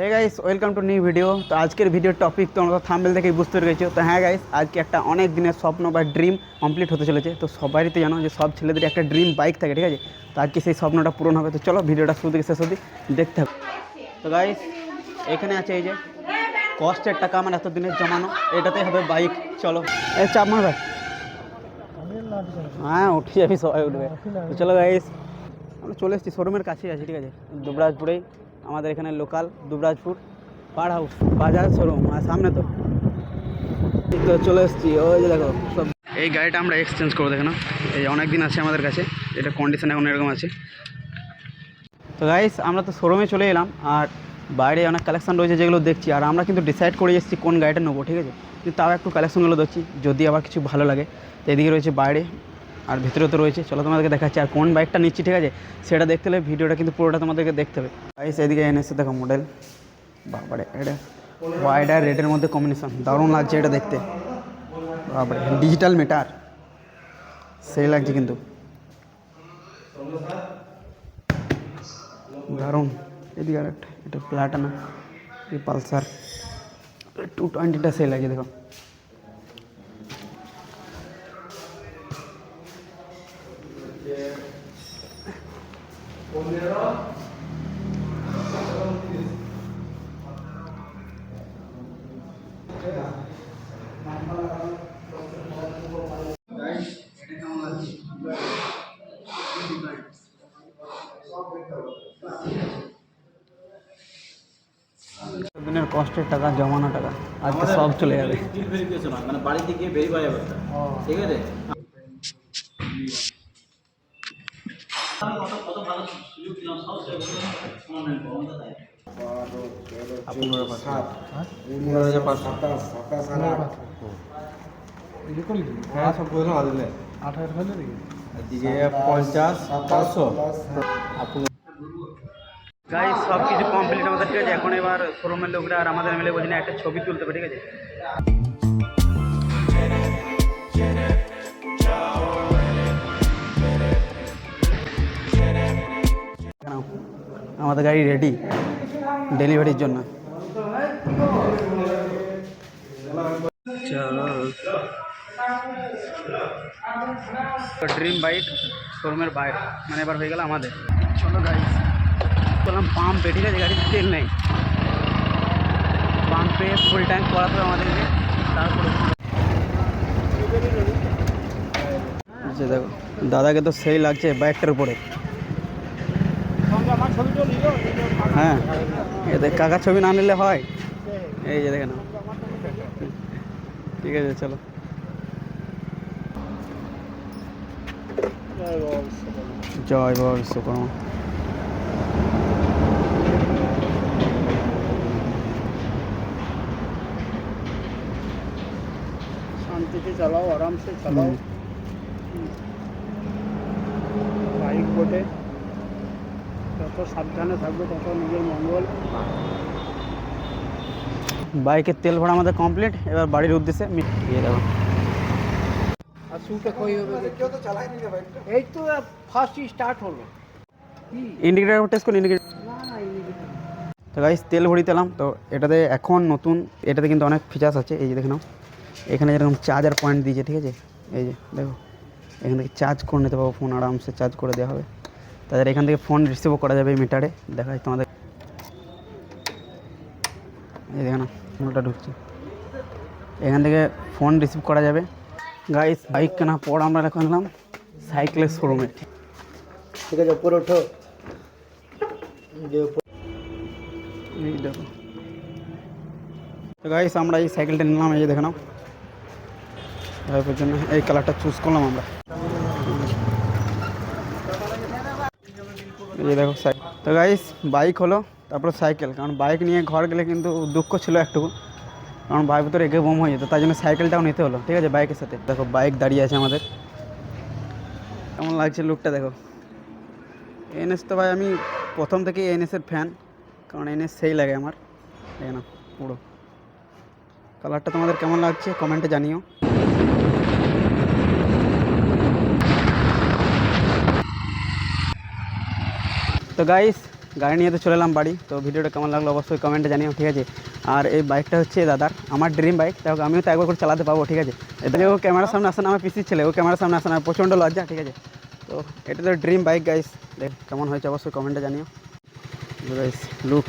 হ্যাঁ guys welcome to new video তো আজকের ভিডিওর টপিক তোমরা থাম্বেল থেকেই বুঝতে পেরেছ তো হ্যাঁ গাইস আজকে একটা অনেক দিনের স্বপ্ন বা ড্রিম কমপ্লিট হতে চলেছে। তো সবারই তো জানো যে সব ছেলেদের একটা ড্রিম বাইক থাকে, ঠিক আছে? তো আজকে সেই স্বপ্নটা পূরণ হবে। তো চলো ভিডিওটা শুরু থেকে শেষ অবধি দেখতে হবে তো গাইস এখানে আছে এই যে কষ্টের টাকা আমার এতদিনের জমানো। এটাতেই হবে বাইক চলো। এ, চাপ মার ভাই। হ্যাঁ উঠে যাবি, সবাই উঠবে। তো চলো গাইস আমরা চলে এসেছি শোরুমের কাছেই আছি, ঠিক আছে? দুবরাজপুরেই। আমাদের এখানে লোকাল দুবরাজপুর পাড় হাউস, বাজার শোরুম সামনে তো। তো চলে এসেছি, ওই যে দেখো, সব এই গাড়িটা আমরা এক্সচেঞ্জ করব, দেখো এই অনেক দিন আছে আমাদের কাছে, এটা কন্ডিশন এখন এরকম আছে। তো গাইস আমরা তো শোরুমে চলে এলাম, আর বাইরে অনেক কালেকশন রয়েছে যেগুলো দেখছি, আর আমরা কিন্তু ডিসাইড করে এসেছি কোন গাড়িটা নেব, ঠিক আছে? কিন্তু তাও একটু কালেকশনগুলো দেখছি, যদি আবার কিছু ভালো লাগে। তো এদিকে রয়েছে বাইরে আর ভিতরে তো রয়েছে। চলো তোমাদেরকে দেখাচ্ছি আর কোন বাইকটা নিচ্ছি, ঠিক আছে? সেটা দেখতে হলে ভিডিওটা কিন্তু পুরোটা তোমাদেরকে দেখতে হবে। গাইস এদিকে এনেছে দেখো মডেল বাবারে, এটা হোয়াইট আর রেডের মধ্যে কম্বিনেশন দারুণ লাগছে এটা দেখতে। বাবারে ডিজিটাল মিটার সেই লাগছে কিন্তু। দারুণ। এদিকে আর একটা এটা প্লাটানা পালসার। টু টোয়েন্টিটা সেই লাগে দেখো। দিনের কষ্টের টাকা জমানো টাকা আজকে সব চলে যাবে। মানে বাড়িতে গিয়ে হবে। ওটা। ঠিক আছে? গাই সব কিছু কমপ্লিট আমাদের ঠিক আছে। এখন এবার শোরুমের লোকরা আর আমাদের মিলে বলছি না, একটা ছবি তুলতে হবে, ঠিক আছে? আমাদের গাড়ি রেডি ডেলিভারির জন্য। ড্রিম বাইক শোরুমের বাইক মানে এবার হয়ে গেল আমাদের। চলো গাড়ি চললাম পাম্পে ঠিক আছে গাড়ির তেল নেই। পাম্পে ফুল ট্যাঙ্ক করাতে হবে আমাদেরকে তারপরে দেখো দাদাকে তো সেই লাগছে বাইকটার উপরে। হ্যাঁ এদের কাকা ছবি না নিলে হয়। এই যে দেখে না ঠিক আছে চলো। জয় বাবা বিশ্বকর্মা। শান্তিতে চালাও আরামসে চালাও। বাইক বোটে। সাবধানে থাকবে তত নিজের মঙ্গল বাইকের তেল ভরা আমাদের কমপ্লিট এবার বাড়ির উদ্দেশ্যে মি- দেখো। আর শুটে কই হবে? এই তো ফার্স্ট স্টার্ট হলো। ইন্ডিকেটার টেস্ট করুন ইন্ডিকেটার তো গাইস তেল ভরিতে এলাম তো এটাতে এখন নতুন এটাতে কিন্তু অনেক ফিচার্স আছে। এই যে দেখে নাও। এখানে যেরকম চার্জার পয়েন্ট দিয়েছে ঠিক আছে? এই যে দেখো। এখান থেকে চার্জ করে নিতে পারব ফোন আরামসে চার্জ করে দেওয়া হবে। তাদের এখান থেকে ফোন রিসিভও করা যাবে মিটারে দেখাই তোমাদের। এই দেখে না ফোনটা ঢুকছে। এখান থেকে ফোন রিসিভ করা যাবে। গাইস বাইক কেনার পর আমরা এখন এলাম সাইকেলের শোরুমে ঠিক আছে উপরে ওঠো। এই দেখো। তো গাইস আমরা এই সাইকেলটা নিলাম এই যে দেখে নাও। জন্য এই কালারটা চুজ করলাম আমরা। এই দেখো সাইকেল তো গাইস বাইক হলো, তারপর সাইকেল কারণ বাইক নিয়ে ঘর গেলে কিন্তু দুঃখ ছিল একটুকু। কারণ বাইক ভিতরে এগে বোম হয়ে যেত, তাই জন্য সাইকেলটাও নিতে হলো, ঠিক আছে? বাইকের সাথে। দেখো বাইক দাঁড়িয়ে আছে আমাদের। কেমন লাগছে লুকটা দেখো? এনএস তো ভাই, আমি প্রথম থেকে এনএসের ফ্যান কারণ এনএস সেই লাগে আমার। দেখে না পুরো। কালারটা তোমাদের কেমন লাগছে কমেন্টে জানিও। তো গাইস গাড়ি নিয়ে তো চলে এলাম বাড়ি, তো ভিডিওটা কেমন লাগল অবশ্যই কমেন্টে জানিও, ঠিক আছে? আর এই বাইকটা হচ্ছে দাদার, আমার ড্রিম বাইক তাই হোক আমিও তো একবার করে চালাতে পাবো ঠিক আছে? এটা ও ক্যামেরার সামনে আসে না, আমার পিসির ছেলে, ও ক্যামেরার সামনে আসে না, প্রচণ্ড লজ্জা, ঠিক আছে? তো এটা তো ড্রিম বাইক গাইস দেখ কেমন হয়েছে, অবশ্যই কমেন্টে জানিও। Guys look